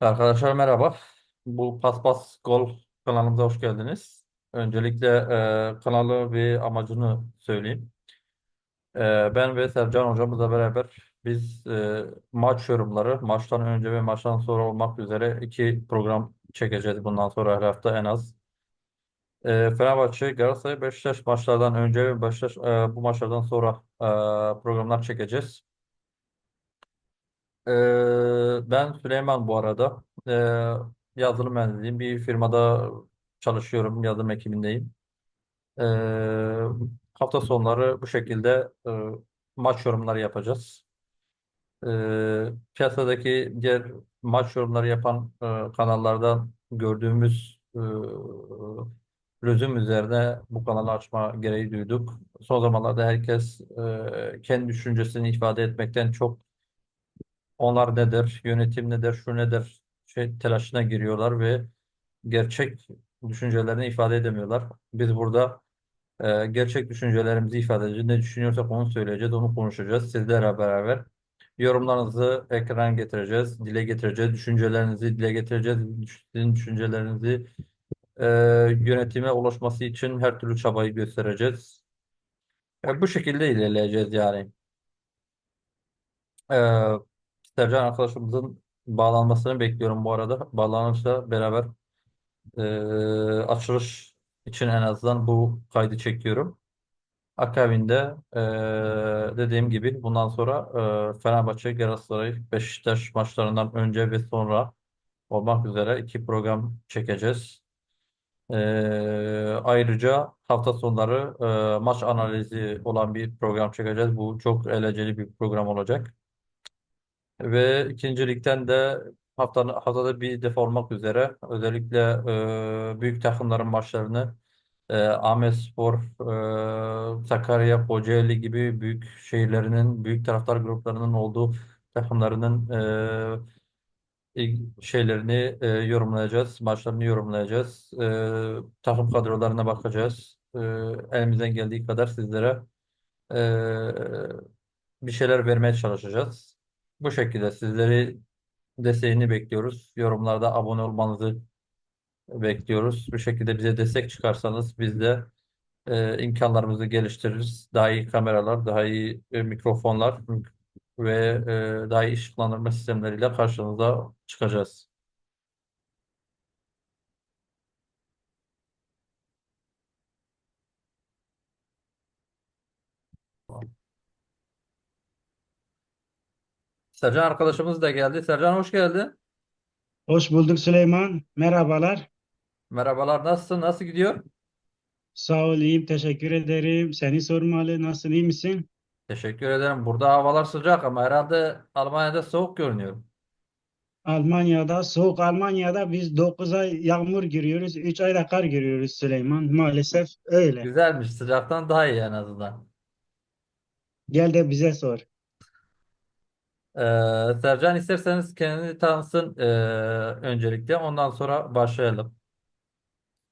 Arkadaşlar merhaba. Bu Paspas Gol kanalımıza hoş geldiniz. Öncelikle e, kanalı ve amacını söyleyeyim. E, ben ve Sercan hocamızla beraber biz e, maç yorumları, maçtan önce ve maçtan sonra olmak üzere iki program çekeceğiz bundan sonra her hafta en az. E, Fenerbahçe, Galatasaray, Beşiktaş maçlardan önce ve Beşiktaş e, bu maçlardan sonra e, programlar çekeceğiz. Ee, ben Süleyman bu arada. Ee, yazılım mühendisiyim. Bir firmada çalışıyorum. Yazılım ekibindeyim. Ee, hafta sonları bu şekilde e, maç yorumları yapacağız. Ee, piyasadaki diğer maç yorumları yapan e, kanallardan gördüğümüz e, lüzum üzerine bu kanalı açma gereği duyduk. Son zamanlarda herkes e, kendi düşüncesini ifade etmekten çok onlar nedir, yönetim nedir, şu nedir şey telaşına giriyorlar ve gerçek düşüncelerini ifade edemiyorlar. Biz burada e, gerçek düşüncelerimizi ifade edeceğiz. Ne düşünüyorsak onu söyleyeceğiz, onu konuşacağız sizlerle beraber. Yorumlarınızı ekrana getireceğiz, dile getireceğiz, düşüncelerinizi dile getireceğiz. Sizin düşüncelerinizi e, yönetime ulaşması için her türlü çabayı göstereceğiz. E, bu şekilde ilerleyeceğiz yani. E, Sercan arkadaşımızın bağlanmasını bekliyorum bu arada. Bağlanırsa beraber e, açılış için en azından bu kaydı çekiyorum. Akabinde e, dediğim gibi bundan sonra e, Fenerbahçe, Galatasaray, Beşiktaş maçlarından önce ve sonra olmak üzere iki program çekeceğiz. E, ayrıca hafta sonları e, maç analizi olan bir program çekeceğiz. Bu çok eğlenceli bir program olacak. Ve ikinci ligden de haftanın, haftada bir defa olmak üzere özellikle e, büyük takımların maçlarını e, Ahmetspor, e, Sakarya, Kocaeli gibi büyük şehirlerinin, büyük taraftar gruplarının olduğu takımlarının e, şeylerini e, yorumlayacağız, maçlarını yorumlayacağız. E, takım kadrolarına bakacağız. E, elimizden geldiği kadar sizlere e, bir şeyler vermeye çalışacağız. Bu şekilde sizleri desteğini bekliyoruz. Yorumlarda abone olmanızı bekliyoruz. Bu şekilde bize destek çıkarsanız biz de e, imkanlarımızı geliştiririz. Daha iyi kameralar, daha iyi e, mikrofonlar ve e, daha iyi ışıklandırma sistemleriyle karşınıza çıkacağız. Sercan arkadaşımız da geldi. Sercan hoş geldin. Hoş bulduk Süleyman. Merhabalar. Merhabalar, nasılsın? Nasıl gidiyor? Sağ ol, iyiyim. Teşekkür ederim. Seni sormalı. Nasılsın, iyi misin? Teşekkür ederim. Burada havalar sıcak ama herhalde Almanya'da soğuk görünüyor. Almanya'da, soğuk Almanya'da biz 9 ay yağmur giriyoruz, 3 ayda kar giriyoruz Süleyman. Maalesef öyle. Güzelmiş. Sıcaktan daha iyi en azından. Gel de bize sor. Ee, Sercan isterseniz kendini tanısın ee, öncelikle. Ondan sonra başlayalım.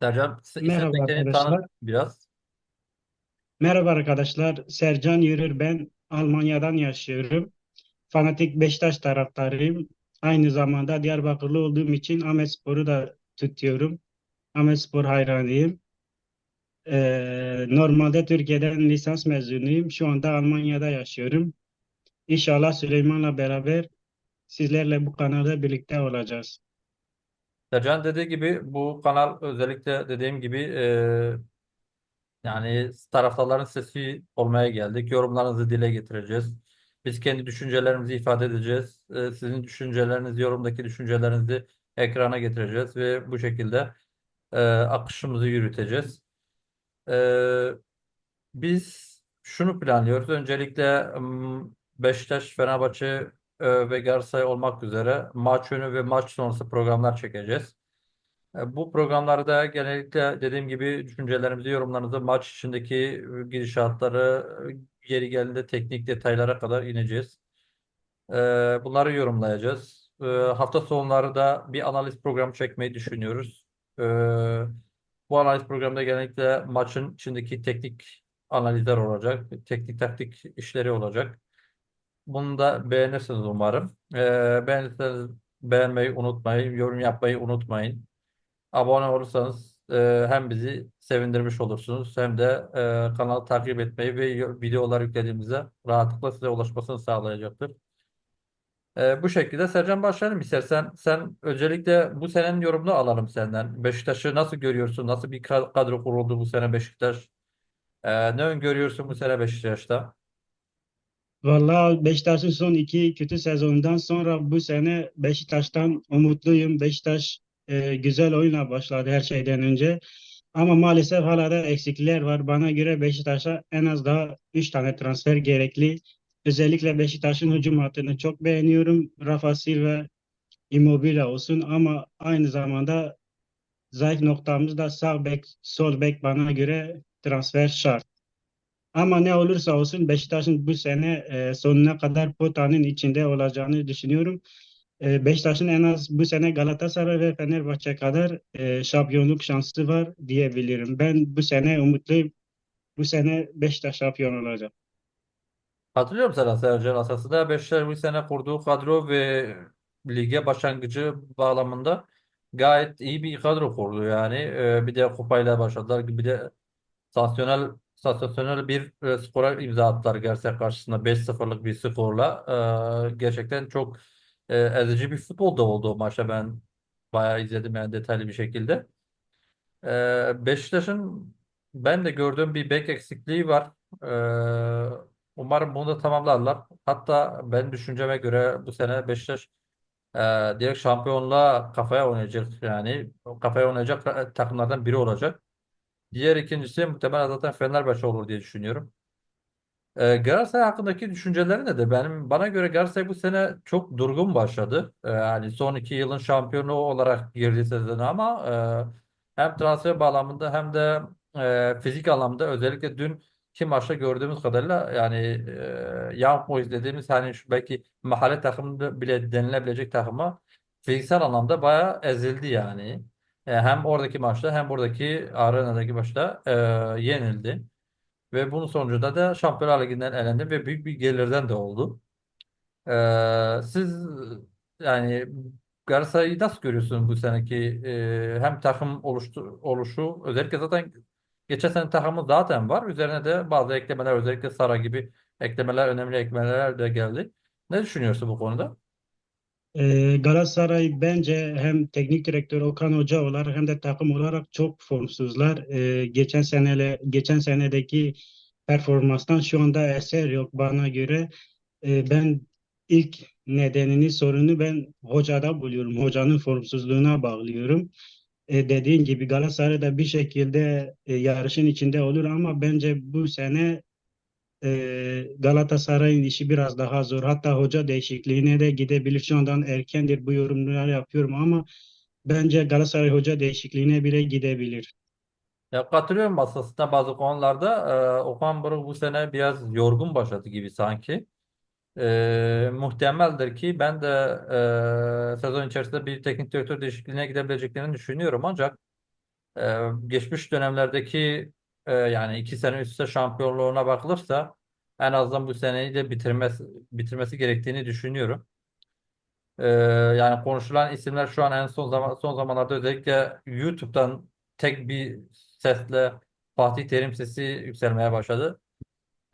Sercan se- Merhaba istersen kendini tanıt arkadaşlar. biraz. Merhaba arkadaşlar. Sercan Yürür ben. Almanya'dan yaşıyorum. Fanatik Beşiktaş taraftarıyım. Aynı zamanda Diyarbakırlı olduğum için Ahmetspor'u da tutuyorum. Ahmetspor hayranıyım. Ee, normalde Türkiye'den lisans mezunuyum. Şu anda Almanya'da yaşıyorum. İnşallah Süleyman'la beraber sizlerle bu kanalda birlikte olacağız. Sercan dediği gibi bu kanal özellikle dediğim gibi ee, yani taraftarların sesi olmaya geldik. Yorumlarınızı dile getireceğiz. Biz kendi düşüncelerimizi ifade edeceğiz. Ee, sizin düşüncelerinizi, yorumdaki düşüncelerinizi ekrana getireceğiz ve bu şekilde ee, akışımızı yürüteceğiz. Ee, Biz şunu planlıyoruz. Öncelikle Beşiktaş, Fenerbahçe e, ve Galatasaray olmak üzere maç önü ve maç sonrası programlar çekeceğiz. E, Bu programlarda genellikle dediğim gibi düşüncelerimizi, yorumlarımızı, maç içindeki e, gidişatları, e, yeri geldiğinde teknik detaylara kadar ineceğiz. E, Bunları yorumlayacağız. E, Hafta sonları da bir analiz programı çekmeyi düşünüyoruz. E, Bu analiz programında genellikle maçın içindeki teknik analizler olacak, teknik taktik işleri olacak. Bunu da beğenirsiniz umarım. Ee, beğenirseniz beğenmeyi unutmayın, yorum yapmayı unutmayın. Abone olursanız e, hem bizi sevindirmiş olursunuz hem de e, kanalı takip etmeyi ve videolar yüklediğimizde rahatlıkla size ulaşmasını sağlayacaktır. E, bu şekilde Sercan başlayalım istersen. Sen öncelikle bu senenin yorumunu alalım senden. Beşiktaş'ı nasıl görüyorsun? Nasıl bir ka- kadro kuruldu bu sene Beşiktaş? E, ne öngörüyorsun bu sene Beşiktaş'ta? Valla Beşiktaş'ın son iki kötü sezonundan sonra bu sene Beşiktaş'tan umutluyum. Beşiktaş e, güzel oyuna başladı her şeyden önce. Ama maalesef hala da eksikler var. Bana göre Beşiktaş'a en az daha 3 tane transfer gerekli. Özellikle Beşiktaş'ın hücum hattını çok beğeniyorum. Rafa Silva, Immobile olsun ama aynı zamanda zayıf noktamız da sağ bek, sol bek bana göre transfer şart. Ama ne olursa olsun Beşiktaş'ın bu sene e, sonuna kadar potanın içinde olacağını düşünüyorum. E, Beşiktaş'ın en az bu sene Galatasaray ve Fenerbahçe kadar e, şampiyonluk şansı var diyebilirim. Ben bu sene umutluyum. Bu sene Beşiktaş şampiyon olacak. Hatırlıyorum sana Sercan Asas'ı Beşiktaş bu sene kurduğu kadro ve lige başlangıcı bağlamında gayet iyi bir kadro kurdu yani. Ee, bir de kupayla başladılar. Bir de sansasyonel, sansasyonel bir e, skora imza attılar Gerçek karşısında 5-0'lık bir skorla. Ee, gerçekten çok e, ezici bir futbol da oldu o maçta ben bayağı izledim yani detaylı bir şekilde. Ee, Beşiktaş'ın ben de gördüğüm bir bek eksikliği var. Ee, umarım bunu da tamamlarlar. Hatta ben düşünceme göre bu sene Beşiktaş e, direkt şampiyonluğa kafaya oynayacak yani kafaya oynayacak e, takımlardan biri olacak. Diğer ikincisi muhtemelen zaten Fenerbahçe olur diye düşünüyorum. Ee, Galatasaray hakkındaki düşünceleri nedir? Benim bana göre Galatasaray bu sene çok durgun başladı. Ee, yani son iki yılın şampiyonu olarak girdi sezona ama e, hem transfer bağlamında hem de e, fizik anlamda özellikle dün ki maçta gördüğümüz kadarıyla yani e, Young Boys dediğimiz hani şu belki mahalle takımı bile denilebilecek takıma fiziksel anlamda bayağı ezildi yani. E, hem oradaki maçta hem buradaki arenadaki maçta e, yenildi. Ve bunun sonucunda da Şampiyonlar Ligi'nden elendi ve büyük bir gelirden de oldu. Ee, siz yani Galatasaray'ı nasıl görüyorsunuz bu seneki e, hem takım oluştu, oluşu özellikle zaten geçen sene takımı zaten var. Üzerine de bazı eklemeler özellikle Sara gibi eklemeler önemli eklemeler de geldi. Ne düşünüyorsun bu konuda? Ee, Galatasaray bence hem teknik direktör Okan Hoca olarak hem de takım olarak çok formsuzlar. Ee, geçen senele geçen senedeki performanstan şu anda eser yok bana göre. Ee, ben ilk nedenini sorunu ben hocada buluyorum. Hocanın formsuzluğuna bağlıyorum. Dediğin gibi Galatasaray da bir şekilde e, yarışın içinde olur ama bence bu sene ee, Galatasaray'ın işi biraz daha zor. Hatta hoca değişikliğine de gidebilir. Şu andan erkendir bu yorumları yapıyorum ama bence Galatasaray hoca değişikliğine bile gidebilir. Ya katılıyorum aslında bazı konularda. Ee, Okan Buruk bu sene biraz yorgun başladı gibi sanki. Ee, muhtemeldir ki ben de e, sezon içerisinde bir teknik direktör değişikliğine gidebileceklerini düşünüyorum. Ancak e, geçmiş dönemlerdeki e, yani iki sene üst üste şampiyonluğuna bakılırsa en azından bu seneyi de bitirmesi, bitirmesi gerektiğini düşünüyorum. Ee, yani konuşulan isimler şu an en son zaman son zamanlarda özellikle YouTube'dan tek bir sesle Fatih Terim sesi yükselmeye başladı.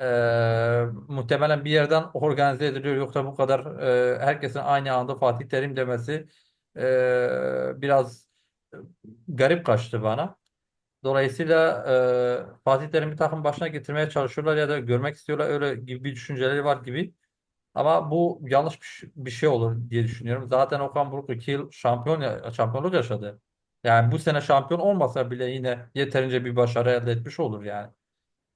Ee, muhtemelen bir yerden organize ediliyor yoksa bu kadar e, herkesin aynı anda Fatih Terim demesi e, biraz garip kaçtı bana. Dolayısıyla e, Fatih Terim'i takım başına getirmeye çalışıyorlar ya da görmek istiyorlar öyle gibi bir düşünceleri var gibi. Ama bu yanlış bir, şey bir olur diye düşünüyorum. Zaten Okan Buruk iki yıl şampiyon ya- şampiyonluk yaşadı. Yani bu sene şampiyon olmasa bile yine yeterince bir başarı elde etmiş olur yani.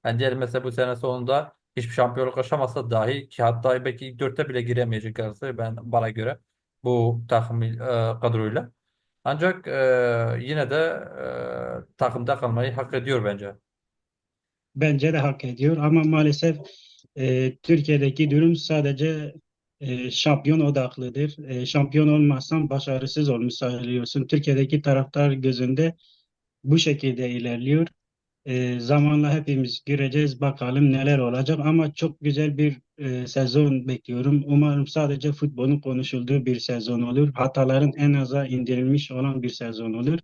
Yani diyelim mesela bu sene sonunda hiçbir şampiyonluk yaşamasa dahi ki hatta belki ilk dörtte bile giremeyecek Galatasaray ben bana göre bu takım e, kadroyla. Ancak e, yine de e, takımda kalmayı hak ediyor bence. Bence de hak ediyor ama maalesef e, Türkiye'deki durum sadece e, şampiyon odaklıdır. E, şampiyon olmazsan başarısız olmuş sayılıyorsun. Türkiye'deki taraftar gözünde bu şekilde ilerliyor. E, zamanla hepimiz göreceğiz bakalım neler olacak ama çok güzel bir e, sezon bekliyorum. Umarım sadece futbolun konuşulduğu bir sezon olur. Hataların en aza indirilmiş olan bir sezon olur. Hep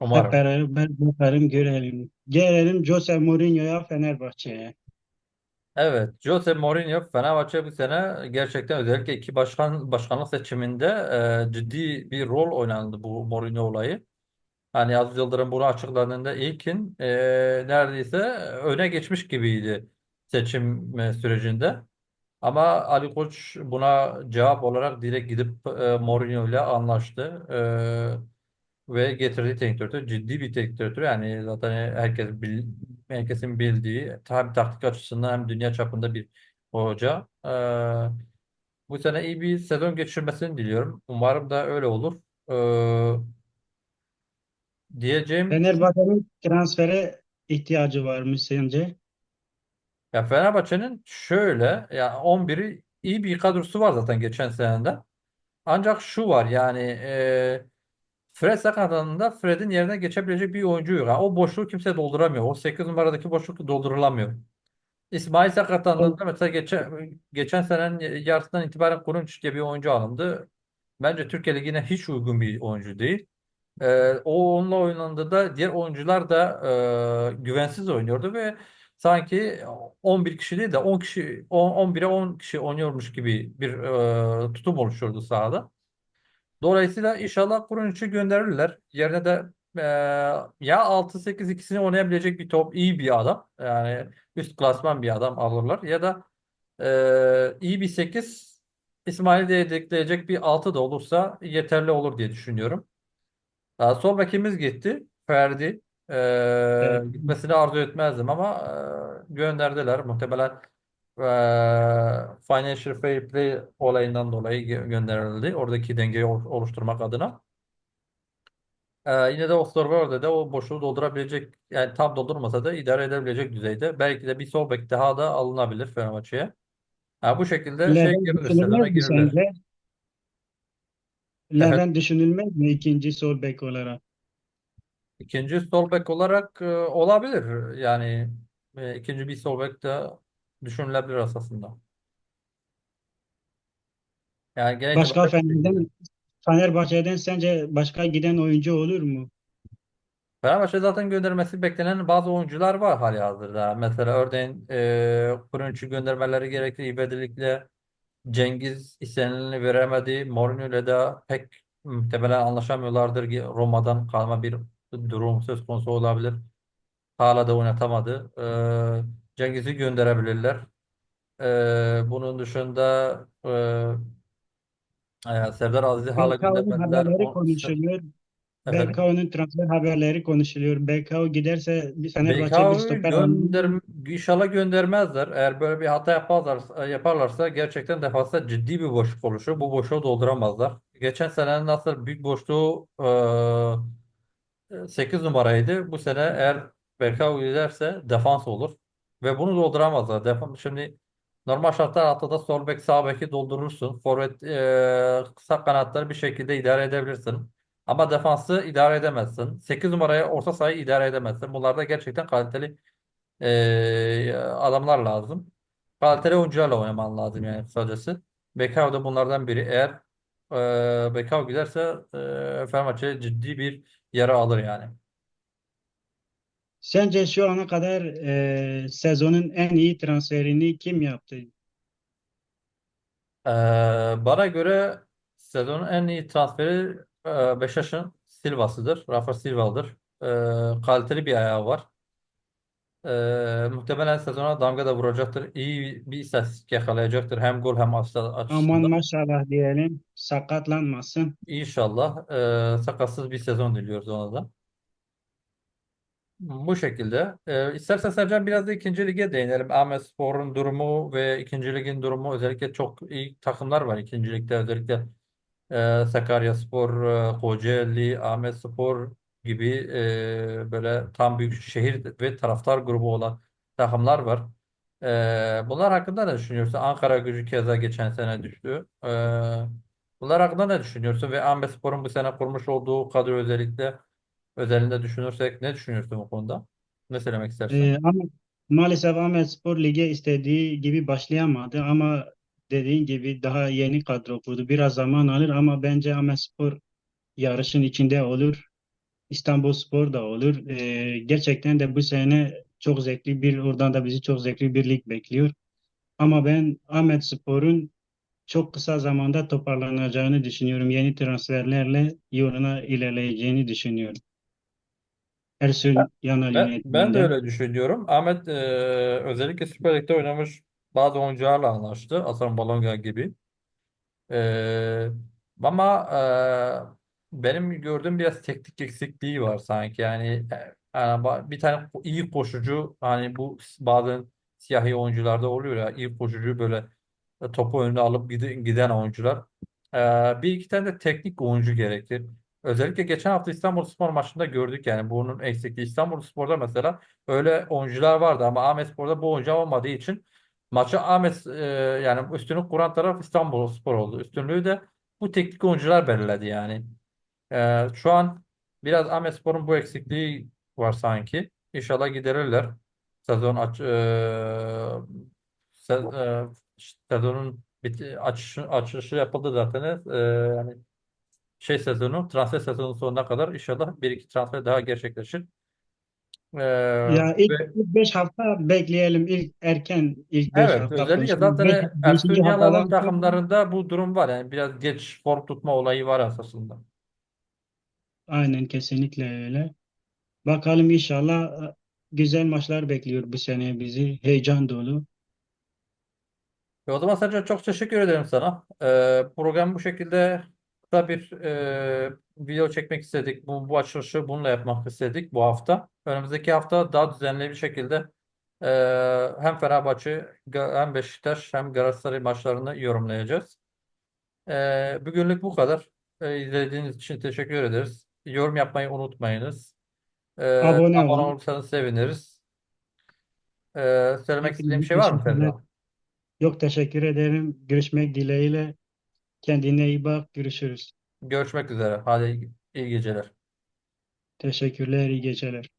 Umarım. beraber bakalım görelim. Gelelim Jose Mourinho'ya Fenerbahçe'ye. Evet, Jose Mourinho Fenerbahçe bu sene gerçekten özellikle iki başkan başkanlık seçiminde e, ciddi bir rol oynandı bu Mourinho olayı. Hani Aziz Yıldırım bunu açıkladığında ilkin e, neredeyse öne geçmiş gibiydi seçim sürecinde. Ama Ali Koç buna cevap olarak direkt gidip e, Mourinho ile anlaştı. E, ve getirdiği teknik direktör ciddi bir teknik direktör. Yani zaten herkes bil, herkesin bildiği hem taktik açısından hem dünya çapında bir hoca. E, bu sene iyi bir sezon geçirmesini diliyorum. Umarım da öyle olur. E, diyeceğim Fenerbahçe'nin transfere ihtiyacı var mı sence? Ya Fenerbahçe'nin şöyle ya 11'i iyi bir kadrosu var zaten geçen senede. Ancak şu var yani e, Fred sakatlandığında Fred'in yerine geçebilecek bir oyuncu yok. Yani o boşluğu kimse dolduramıyor. O 8 numaradaki boşluk doldurulamıyor. İsmail sakatlandığında mesela geçen, geçen senenin yarısından itibaren Kurunç diye bir oyuncu alındı. Bence Türkiye Ligi'ne hiç uygun bir oyuncu değil. Ee, o onunla oynandığında diğer oyuncular da e, güvensiz oynuyordu ve sanki 11 kişi değil de 10 kişi 10, 11'e 10 kişi oynuyormuş gibi bir e, tutum oluşuyordu sahada. Dolayısıyla inşallah Kuruniç'i gönderirler. Yerine de e, ya 6-8 ikisini oynayabilecek bir top iyi bir adam. Yani üst klasman bir adam alırlar ya da e, iyi bir 8 İsmail'i de yedekleyecek bir 6 da olursa yeterli olur diye düşünüyorum. Daha sol bekimiz gitti. Ferdi. Ee, Evet. gitmesini arzu etmezdim ama e, gönderdiler. Muhtemelen e, Financial Fair Play olayından dolayı gö- gönderildi. Oradaki dengeyi ol- oluşturmak adına. Ee, yine de Osterwolde de o boşluğu doldurabilecek yani tam doldurmasa da idare edebilecek düzeyde. Belki de bir sol bek daha da alınabilir Fenerbahçe'ye. Ha, bu şekilde şey Levent girilir sence? Evet. Düşünülmez mi ikinci sol bek olarak? İkinci sol bek olarak e, olabilir. Yani e, ikinci bir sol bek de düşünülebilir aslında. Yani genel Başka itibariyle. Fener'den, Fenerbahçe'den sence başka giden oyuncu olur mu? Fenerbahçe zaten göndermesi beklenen bazı oyuncular var halihazırda. Mesela örneğin e, Kurunç'u göndermeleri gerekli. İvedilikle Cengiz istenileni veremedi. Mourinho ile de pek muhtemelen anlaşamıyorlardır. Roma'dan kalma bir durum söz konusu olabilir. Hala da oynatamadı. E, Cengiz'i gönderebilirler. Ee, bunun dışında e, e, Serdar Aziz'i hala göndermediler. O, konuşuluyor. Efendim. Belkao'nun transfer haberleri konuşuluyor. Belkao giderse bir Fenerbahçe bir stoper gönder inşallah göndermezler. Eğer böyle bir hata yaparlarsa, yaparlarsa gerçekten defansta ciddi bir boşluk oluşur. Bu boşluğu dolduramazlar. Geçen sene nasıl büyük boşluğu e, 8 numaraydı. Bu sene eğer Berkay giderse defans olur. Ve bunu dolduramazlar. Defans, şimdi normal şartlar altında sol bek sağ beki doldurursun. Forvet e, kısa kanatları bir şekilde idare edebilirsin. Ama defansı idare edemezsin. 8 numaraya orta sahayı idare edemezsin. Bunlarda gerçekten kaliteli e, adamlar lazım. Kaliteli oyuncularla oynaman lazım yani kısacası. Bekao da bunlardan biri. Eğer e, Bekao giderse e, Fenerbahçe ciddi bir yara alır yani. Sence şu ana kadar e, sezonun en iyi transferini kim yaptı? Ee, bana göre sezonun en iyi transferi e, Beşiktaş'ın Silva'sıdır. Rafa Silva'dır. Ee, kaliteli bir ayağı var. Ee, muhtemelen sezona damga da vuracaktır. İyi bir istatistik yakalayacaktır. Hem gol hem asist Aman açısından. maşallah diyelim. Sakatlanmasın. İnşallah e, sakatsız bir sezon diliyoruz ona da. Bu şekilde. Ee, istersen Sercan biraz da ikinci lige değinelim. Ahmetspor'un durumu ve ikinci ligin durumu özellikle çok iyi takımlar var ikinci ligde. Özellikle e, Sakaryaspor, e, Kocaeli, Ahmetspor gibi e, böyle tam büyük şehir ve taraftar grubu olan takımlar var. E, bunlar hakkında ne düşünüyorsun? Ankara Gücü keza geçen sene düştü. E, bunlar hakkında ne düşünüyorsun? Ve Ahmetspor'un bu sene kurmuş olduğu kadro özellikle özelinde düşünürsek ne düşünüyorsun bu konuda? Ne söylemek Ee, istersin? ama maalesef Ahmetspor lige istediği gibi başlayamadı ama dediğin gibi daha yeni kadro kurdu. Biraz zaman alır ama bence Ahmetspor yarışın içinde olur. İstanbulspor da olur. Ee, gerçekten de bu sene çok zevkli bir, oradan da bizi çok zevkli bir lig bekliyor. Ama ben Ahmetspor'un çok kısa zamanda toparlanacağını düşünüyorum. Yeni transferlerle yoluna ilerleyeceğini düşünüyorum. Ersun Yanal Ben, ben de öyle düşünüyorum. Ahmet e, özellikle Süper Lig'de oynamış bazı oyuncularla anlaştı. Hasan Balonga gibi. E, ama e, benim gördüğüm biraz teknik eksikliği var sanki. Yani, e, yani bir tane iyi koşucu hani bu bazen siyahi oyuncularda oluyor ya iyi koşucu böyle e, topu önüne alıp gide- giden oyuncular. E, bir iki tane de teknik oyuncu gerekir. Özellikle geçen hafta İstanbulspor maçında gördük yani bunun eksikliği. İstanbulspor'da mesela öyle oyuncular vardı ama Ahmetspor'da bu oyuncu olmadığı için maçı Ahmet e, yani üstünlük kuran taraf İstanbulspor oldu. Üstünlüğü de bu teknik oyuncular belirledi yani. E, şu an biraz Ahmetspor'un bu eksikliği var sanki. İnşallah giderirler. Sezon aç, e, e, sezonun biti, açışı, açılışı yapıldı zaten. E, yani şey sezonu, transfer sezonu sonuna kadar inşallah bir iki transfer daha gerçekleşir. Ee, Ya ilk ve 5 hafta bekleyelim. İlk erken ilk 5 evet hafta özellikle konuşalım. Beş, zaten Ersun beşinci Yanal'ın haftadan sonra takımlarında bu durum var. Yani biraz geç form tutma olayı var aslında. aynen kesinlikle öyle. Bakalım inşallah e, güzel maçlar bekliyor bu sene bizi. Heyecan dolu. Ve o zaman Sercan çok teşekkür ederim sana. Ee, program bu şekilde kısa bir e, video çekmek istedik. Bu, bu açılışı bununla yapmak istedik bu hafta. Önümüzdeki hafta daha düzenli bir şekilde e, hem Fenerbahçe hem Beşiktaş hem Galatasaray maçlarını yorumlayacağız. Ee, bugünlük bu kadar. Ee, izlediğiniz için teşekkür ederiz. Yorum yapmayı unutmayınız. Ee, Abone abone olursanız seviniriz. Ee, söylemek istediğim şey var mı. Feyza? Yok teşekkür ederim. Görüşmek dileğiyle. Kendine iyi bak. Görüşürüz. Görüşmek üzere. Hadi iyi geceler. Teşekkürler. iyi geceler.